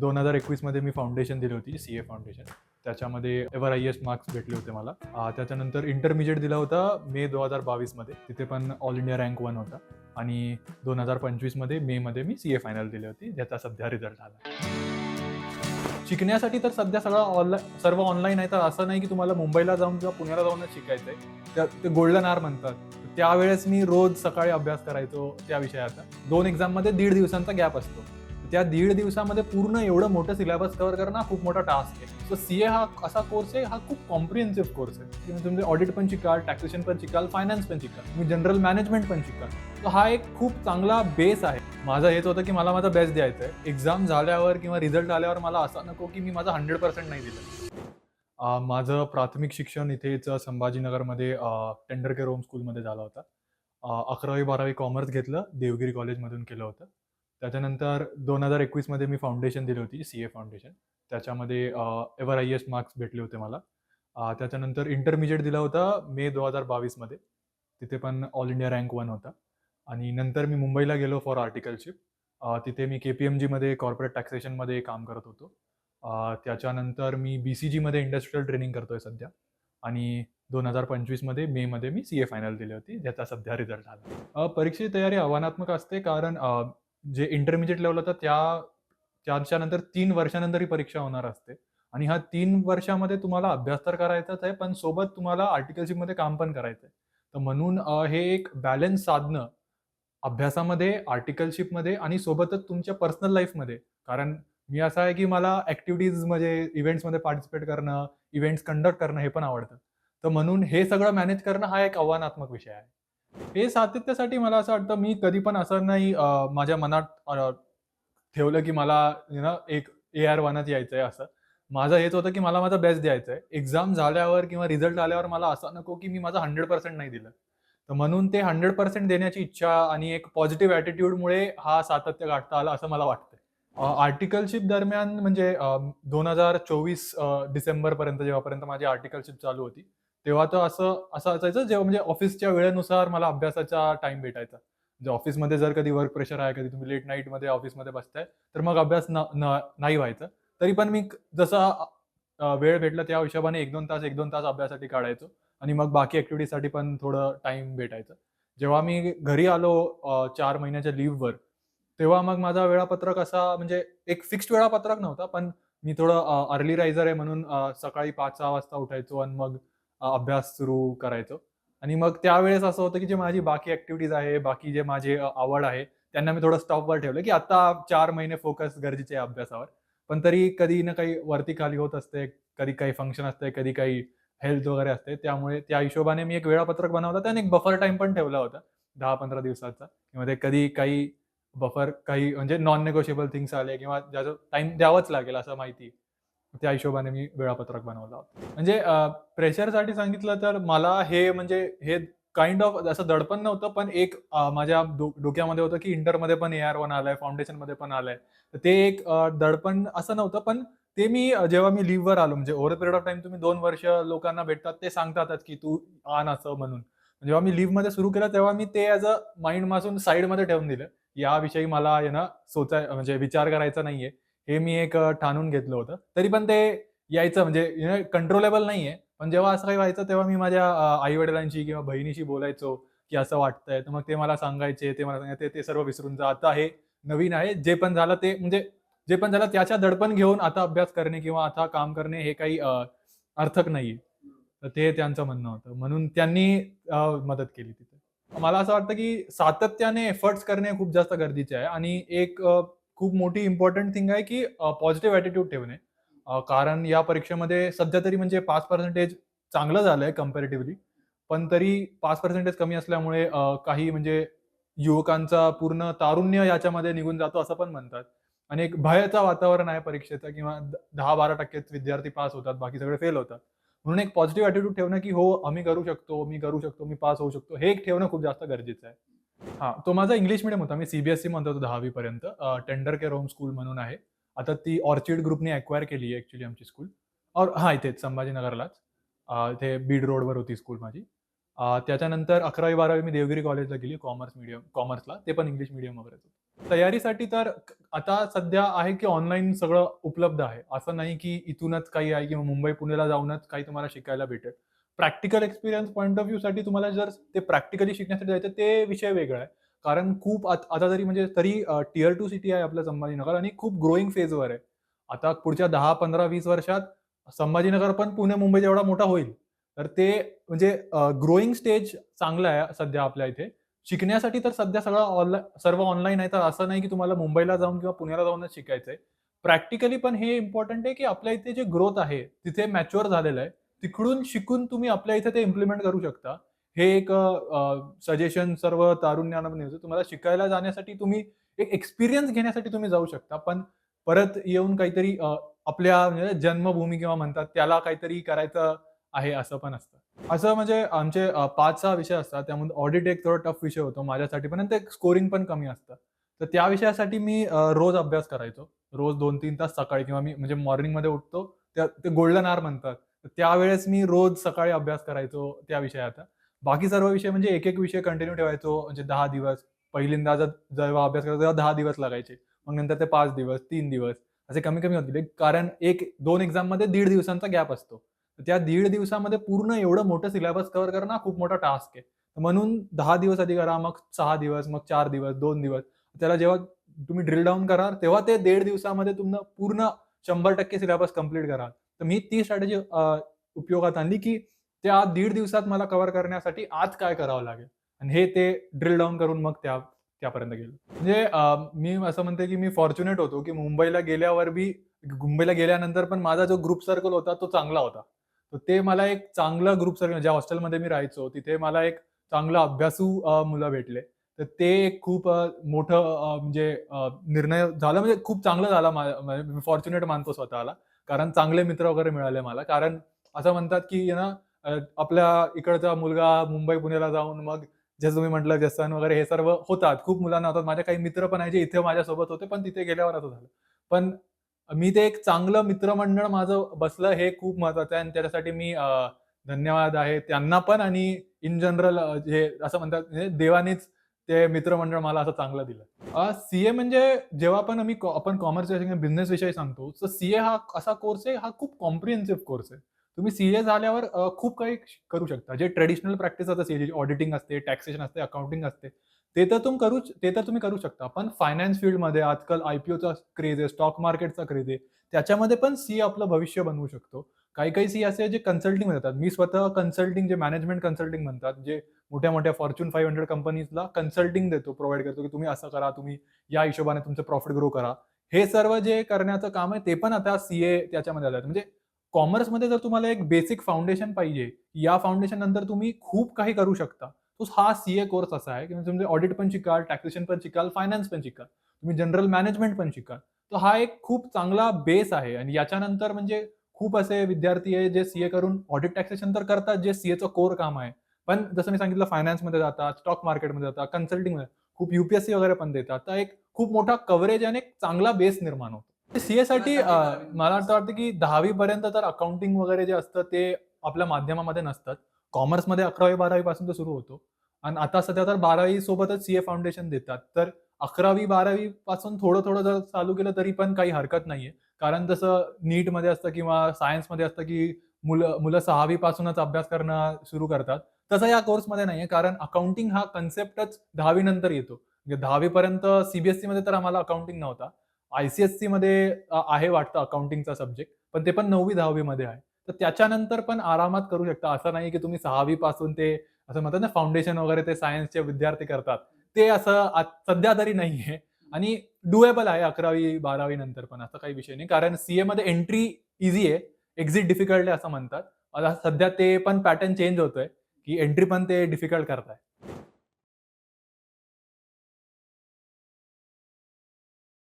दोन हजार एकवीसमध्ये मी फाउंडेशन दिली होती सी ए फाउंडेशन त्याच्यामध्ये एव्हर आय एस मार्क्स भेटले होते मला. त्याच्यानंतर इंटरमिजिएट दिला होता मे दोन हजार बावीसमध्ये तिथे पण ऑल इंडिया रँक वन होता. आणि दोन हजार पंचवीसमध्ये मेमध्ये मी सी ए फायनल दिली होती ज्याचा सध्या रिझल्ट आला शिकण्यासाठी तर सध्या सगळं ऑनलाईन सर्व ऑनलाईन आहे तर असं नाही की तुम्हाला मुंबईला जाऊन किंवा पुण्याला जाऊनच शिकायचं आहे त्या ते गोल्डन आर म्हणतात. त्यावेळेस मी रोज सकाळी अभ्यास करायचो त्या विषयाचा. दोन एक्झाममध्ये दीड दिवसांचा गॅप असतो. त्या दीड दिवसामध्ये पूर्ण एवढं मोठं सिलेबस कव्हर करणं हा खूप मोठा टास्क आहे. सो सी ए हा असा कोर्स आहे हा खूप कॉम्प्रिहेन्सिव्ह कोर्स आहे. म्हणजे तुम्ही तुमचे ऑडिट पण शिकाल टॅक्सेशन पण शिकाल फायनान्स पण शिकाल तुम्ही जनरल मॅनेजमेंट पण शिकाल. तर हा एक खूप चांगला बेस आहे. माझं हेच होतं की मला माझा बेस्ट द्यायचा आहे एक्झाम झाल्यावर किंवा रिझल्ट आल्यावर मला असं नको की मी माझं हंड्रेड पर्सेंट नाही दिलं. माझं प्राथमिक शिक्षण इथेच संभाजीनगरमध्ये टेंडर केअर होम स्कूलमध्ये झालं होतं. अकरावी बारावी कॉमर्स घेतलं देवगिरी कॉलेजमधून केलं होतं. त्याच्यानंतर दोन हजार एकवीसमध्ये मी फाउंडेशन दिली होती सी ए फाउंडेशन त्याच्यामध्ये एव्हर आय एस मार्क्स भेटले होते मला. त्याच्यानंतर इंटरमिजिएट दिला होता मे दोन हजार बावीसमध्ये तिथे पण ऑल इंडिया रँक वन होता. आणि नंतर मी मुंबईला गेलो फॉर आर्टिकलशिप तिथे मी के पी एम जीमध्ये कॉर्पोरेट टॅक्सेशनमध्ये काम करत होतो. त्याच्यानंतर मी बी सी जीमध्ये इंडस्ट्रियल ट्रेनिंग करतो आहे सध्या. आणि दोन हजार पंचवीसमध्ये मेमध्ये मी सी ए फायनल दिली होती ज्याचा सध्या रिझल्ट आला. परीक्षेची तयारी आव्हानात्मक असते कारण जे इंटरमिजिएट लेवल होता त्या त्याच्यानंतर तीन वर्षानंतर ही परीक्षा होणार असते. आणि ह्या तीन वर्षामध्ये तुम्हाला अभ्यास तर करायचाच आहे पण सोबत तुम्हाला आर्टिकलशिपमध्ये काम पण करायचं आहे तर म्हणून हे एक बॅलन्स साधणं अभ्यासामध्ये आर्टिकलशिपमध्ये आणि सोबतच तुमच्या पर्सनल लाईफमध्ये कारण मी असं आहे की मला ऍक्टिव्हिटीज म्हणजे इव्हेंट्समध्ये पार्टिसिपेट करणं इव्हेंट्स कंडक्ट करणं हे पण आवडतं. तर म्हणून हे सगळं मॅनेज करणं हा एक आव्हानात्मक विषय आहे. हे सातत्यासाठी मला असं वाटतं मी कधी पण असं नाही माझ्या मनात ठेवलं की मला यु एक ए आर वनच यायचं आहे असं. माझं हेच होतं की मला माझा बेस्ट द्यायचं आहे एक्झाम झाल्यावर किंवा रिझल्ट आल्यावर मला असं नको की मी माझं हंड्रेड पर्सेंट नाही दिलं. तर म्हणून ते हंड्रेड पर्सेंट देण्याची इच्छा आणि एक पॉझिटिव्ह ॲटिट्यूडमुळे हा सातत्य गाठता आला असं मला वाटतं आर्टिकलशिप दरम्यान म्हणजे दोन हजार चोवीस डिसेंबरपर्यंत जेव्हापर्यंत माझी आर्टिकलशिप चालू होती तेव्हा तर असं असं असायचं जेव्हा म्हणजे ऑफिसच्या वेळेनुसार मला अभ्यासाचा टाइम भेटायचा. म्हणजे ऑफिसमध्ये जर कधी वर्क प्रेशर आहे कधी तुम्ही लेट नाईटमध्ये ऑफिसमध्ये बसताय तर मग अभ्यास न नाही व्हायचं. तरी पण मी जसा वेळ भेटला त्या हिशोबाने एक दोन तास एक दोन तास अभ्यासासाठी काढायचो. आणि मग बाकी ॲक्टिव्हिटीसाठी पण थोडं टाइम भेटायचं. जेव्हा मी घरी आलो चार महिन्याच्या लिव्हवर तेव्हा मग माझा वेळापत्रक असा म्हणजे एक फिक्स्ड वेळापत्रक नव्हता पण मी थोडं अर्ली रायझर आहे म्हणून सकाळी पाच सहा वाजता उठायचो आणि मग अभ्यास सुरू करायचो. आणि मग त्यावेळेस असं होतं की जे माझी बाकी ॲक्टिव्हिटीज आहे बाकी जे माझे आवड आहे त्यांना मी थोडं स्टॉपवर ठेवलं की आता चार महिने फोकस गरजेचे आहे अभ्यासावर. पण तरी कधी ना काही वरती खाली होत असते कधी काही फंक्शन असते कधी काही हेल्थ वगैरे असते. त्यामुळे त्या हिशोबाने मी एक वेळापत्रक बनवलं त्याने एक बफर टाइम पण ठेवला होता दहा पंधरा दिवसाचा. किंवा ते कधी काही बफर काही म्हणजे नॉन नेगोशिएबल थिंग्स आले किंवा ज्याचं टाइम द्यावंच लागेल असं माहिती. आहे. त्या हिशोबाने मी वेळापत्रक बनवलं होतं. म्हणजे प्रेशरसाठी सांगितलं तर मला हे म्हणजे हे काइंड ऑफ असं दडपण नव्हतं पण एक माझ्या डो- डोक्यामध्ये होतं की इंटरमध्ये पण ए आर वन आलाय फाउंडेशनमध्ये पण आलाय. तर ते एक दडपण असं नव्हतं पण ते मी जेव्हा मी लिव्हवर आलो म्हणजे ओव्हर पिरियड ऑफ टाइम तुम्ही दोन वर्ष लोकांना भेटतात ते सांगतातच की तू आण असं म्हणून. जेव्हा मी लिव्हमध्ये सुरू केलं तेव्हा मी ते ॲज अ माइंड मासून साईडमध्ये ठेवून दिलं याविषयी मला आहे ना सोचाय म्हणजे विचार करायचा नाहीये. हे मी एक ठाणून घेतलं होतं. तरी पण ते यायचं म्हणजे कंट्रोलेबल नाहीये. पण जेव्हा असं काही व्हायचं तेव्हा मी माझ्या आई वडिलांशी किंवा बहिणीशी बोलायचो की असं वाटतंय. तर मग ते मला सांगायचे ते मला सांगायचे ते सर्व विसरून जा. आता हे नवीन आहे. जे पण झालं ते म्हणजे जे पण झालं त्याच्या दडपण घेऊन आता अभ्यास करणे किंवा आता काम करणे हे काही अर्थक नाहीये. तर ते त्यांचं म्हणणं होतं. म्हणून त्यांनी मदत केली तिथे. मला असं वाटतं की सातत्याने एफर्ट्स करणे खूप जास्त गरजेचे आहे. आणि एक खूप मोठी इम्पॉर्टंट थिंग आहे की पॉझिटिव्ह ॲटिट्यूड ठेवणे. कारण या परीक्षेमध्ये सध्या तरी म्हणजे पाच पर्सेंटेज चांगलं झालंय कम्पॅरेटिव्हली पण तरी पाच पर्सेंटेज कमी असल्यामुळे काही म्हणजे युवकांचा पूर्ण तारुण्य याच्यामध्ये निघून जातो असं पण म्हणतात. आणि एक भयाचं वातावरण आहे परीक्षेचं किंवा दहा बारा टक्केच विद्यार्थी पास होतात बाकी सगळे फेल होतात. म्हणून एक पॉझिटिव्ह ॲटिट्यूड ठेवणं की हो आम्ही करू शकतो मी करू शकतो मी पास होऊ शकतो हे एक ठेवणं खूप जास्त गरजेचं आहे. हा तो माझा इंग्लिश मिडियम होता. मी सीबीएसई म्हणतो होतो दहावी पर्यंत टेंडर केअर होम स्कूल म्हणून आहे. आता ती ऑर्चिड ग्रुपने अक्वायर केली आहे ऍक्च्युली आमची स्कूल और हा इथेच संभाजीनगरलाच. इथे बीड रोडवर होती स्कूल माझी. त्याच्यानंतर अकरावी बारावी मी देवगिरी कॉलेजला गेली कॉमर्स मिडियम कॉमर्सला ते पण इंग्लिश मिडियम वगैरे तयारीसाठी तर आता सध्या आहे की ऑनलाईन सगळं उपलब्ध आहे. असं नाही की इथूनच काही आहे किंवा मुंबई पुण्याला जाऊनच काही तुम्हाला शिकायला भेटेल. प्रॅक्टिकल एक्सपिरियन्स पॉईंट ऑफसाठी तुम्हाला जर ते प्रॅक्टिकली शिकण्यासाठी जायचं ते विषय वेगळा आहे. कारण खूप आता तरी म्हणजे तरी टिअर टू सिटी आहे आपलं संभाजीनगर आणि खूप ग्रोईंग फेजवर आहे. आता पुढच्या दहा पंधरा वीस वर्षात संभाजीनगर पण पुणे मुंबई जेवढा मोठा होईल तर ते म्हणजे ग्रोईंग स्टेज चांगला आहे सध्या आपल्या इथे. शिकण्यासाठी तर सध्या सगळं ऑनलाईन सर्व ऑनलाईन आहे तर असं नाही की तुम्हाला मुंबईला जाऊन किंवा पुण्याला जाऊनच शिकायचंय. प्रॅक्टिकली पण हे इम्पॉर्टंट आहे की आपल्या इथे जे ग्रोथ आहे तिथे मॅच्युअर झालेलं आहे. तिकडून शिकून तुम्ही आपल्या इथे ते इम्प्लिमेंट करू शकता. हे एक सजेशन सर्व तारुण्यांना पण तुम्हाला शिकायला जाण्यासाठी तुम्ही एक एक्सपिरियन्स घेण्यासाठी तुम्ही जाऊ शकता. पण परत येऊन काहीतरी आपल्या म्हणजे जन्मभूमी किंवा म्हणतात त्याला काहीतरी करायचं आहे असं पण असतं. असं म्हणजे आमचे पाच सहा विषय असतात. त्यामध्ये ऑडिट एक थोडा टफ विषय होतो माझ्यासाठी. पण ते स्कोरिंग पण कमी असतं. तर त्या विषयासाठी मी रोज अभ्यास करायचो. रोज दोन तीन तास सकाळी किंवा मी म्हणजे मॉर्निंगमध्ये उठतो. त्या ते गोल्डन आर म्हणतात. त्यावेळेस मी रोज सकाळी अभ्यास करायचो त्या विषयाचा बाकी सर्व विषय म्हणजे एक एक विषय कंटिन्यू ठेवायचो म्हणजे दहा दिवस. पहिल्यांदा जर जेव्हा अभ्यास करायचो तेव्हा दहा दिवस लागायचे. मग नंतर ते पाच दिवस तीन दिवस. असे कमी कमी होत गेले. कारण एक दोन एक्झाममध्ये दीड दिवसांचा गॅप असतो. तर त्या दीड दिवसामध्ये पूर्ण एवढं मोठं सिलेबस कव्हर करणं खूप मोठा टास्क आहे. म्हणून दहा दिवस आधी करा मग सहा दिवस मग चार दिवस दोन दिवस. त्याला जेव्हा तुम्ही ड्रिल डाऊन कराल तेव्हा ते दीड दिवसामध्ये तुम्हाला पूर्ण शंभर टक्के सिलेबस कंप्लीट कराल. तर मी ती स्ट्रॅटेजी उपयोगात आणली की त्या दीड दिवसात मला कव्हर करण्यासाठी आज काय करावं लागेल? आणि हे ते ड्रिल डाऊन करून मग त्या त्यापर्यंत गेलो. म्हणजे मी असं म्हणते की मी फॉर्च्युनेट होतो की मुंबईला गेल्यावर बी मुंबईला गेल्यानंतर पण माझा जो ग्रुप सर्कल होता तो चांगला होता. तर ते मला एक चांगला ग्रुप सर्कल ज्या हॉस्टेलमध्ये मी राहायचो तिथे मला एक चांगला अभ्यासू मुलं भेटले. तर ते एक खूप मोठं म्हणजे निर्णय झाला म्हणजे खूप चांगलं झाला मा- मी फॉर्च्युनेट मानतो स्वतःला. कारण चांगले मित्र वगैरे मिळाले मला. कारण असं म्हणतात की ना आपल्या इकडचा मुलगा मुंबई पुण्याला जाऊन मग जसं तुम्ही म्हटलं जसन वगैरे हे सर्व होतात. खूप मुलांना होतात. माझे काही मित्र पण आहे जे इथे माझ्यासोबत होते पण तिथे गेल्यावर असं झालं. पण मी ते एक चांगलं मित्रमंडळ माझं बसलं हे खूप महत्वाचं आहे. आणि त्याच्यासाठी मी धन्यवाद आहे त्यांना पण आणि इन जनरल जे असं म्हणतात म्हणजे देवानेच ते मित्रमंडळ मला असं चांगलं दिलं. सीए म्हणजे जेव्हा पण आम्ही आपण कॉमर्स बिझनेस विषयी सांगतो तर सीए हा असा कोर्स आहे हा खूप कॉम्प्रिहेन्सिव्ह कोर्स आहे. तुम्ही सीए झाल्यावर खूप काही करू शकता. जे ट्रेडिशनल प्रॅक्टिस आता सीए ऑडिटिंग असते टॅक्सेशन असते अकाउंटिंग असते ते तर तुम्ही करू ते तर तुम्ही करू शकता. पण फायनान्स फील्डमध्ये आजकाल आयपीओचा क्रेज आहे स्टॉक मार्केटचा क्रेज आहे. त्याच्यामध्ये पण सीए आपलं भविष्य बनवू शकतो. काही काही सी असे जे कन्सल्टिंग देतात मी स्वतः कन्सल्टिंग जे मॅनेजमेंट कन्सल्टिंग म्हणतात जे मोठ्या मोठ्या फॉर्च्यून फाईव्ह हंड्रेड कंपनीजला कन्सल्टिंग देतो प्रोव्हाइड करतो की तुम्ही असं करा तुम्ही या हिशोबाने तुमचं प्रॉफिट ग्रो करा. हे सर्व जे करण्याचं काम आहे ते पण आता सीए त्याच्यामध्ये आलं म्हणजे कॉमर्समध्ये जर तुम्हाला एक बेसिक फाउंडेशन पाहिजे या फाउंडेशन नंतर तुम्ही खूप काही करू शकता. तो हा सीए कोर्स असा आहे की म्हणजे तुमचे ऑडिट पण शिकाल टॅक्सेशन पण शिकाल फायनान्स पण शिकाल. तुम्ही जनरल मॅनेजमेंट पण शिकाल. तर हा एक खूप चांगला बेस आहे. आणि याच्यानंतर म्हणजे खूप असे विद्यार्थी आहे जे सीए करून ऑडिट टॅक्सेशन तर करतात जे सीएचं कोर काम आहे. पण जसं मी सांगितलं फायनान्समध्ये जातात स्टॉक मार्केटमध्ये जातात कन्सल्टिंगमध्ये खूप युपीएससी वगैरे पण देतात. तर एक खूप मोठा कव्हरेज आणि एक चांगला बेस निर्माण होतो. सीए साठी मला असं वाटतं की दहावी पर्यंत तर अकाउंटिंग वगैरे जे असतं ते आपल्या माध्यमामध्ये नसतात. कॉमर्समध्ये अकरावी बारावी पासून तो सुरू होतो. आणि आता सध्या तर बारावी सोबतच सीए फाउंडेशन देतात. तर अकरावी बारावी पासून थोडं थोडं जर चालू केलं तरी पण काही हरकत नाहीये. कारण जसं नीटमध्ये असतं किंवा सायन्समध्ये असतं की मुलं मुलं सहावी पासूनच अभ्यास करणं सुरू करतात. तसं या कोर्समध्ये नाहीये कारण अकाउंटिंग हा कन्सेप्टच दहावी नंतर येतो. म्हणजे दहावीपर्यंत सीबीएसई मध्ये तर आम्हाला अकाउंटिंग नव्हता. आयसीएससी मध्ये आहे वाटतं अकाउंटिंगचा सब्जेक्ट पण ते पण नववी दहावीमध्ये आहे. तर त्याच्यानंतर पण आरामात करू शकता. असं नाही की तुम्ही सहावी पासून ते असं म्हणतात ना फाउंडेशन वगैरे ते सायन्सचे विद्यार्थी करतात. ते असं सध्या तरी नाहीये. आणि डुएबल आहे अकरावी बारावी नंतर पण असं काही विषय नाही. कारण सीए मध्ये एंट्री इझी आहे. एक्झिट डिफिकल्ट आहे असं म्हणतात. आता सध्या ते पण पॅटर्न चेंज होतोय की एंट्री पण ते डिफिकल्ट करताय.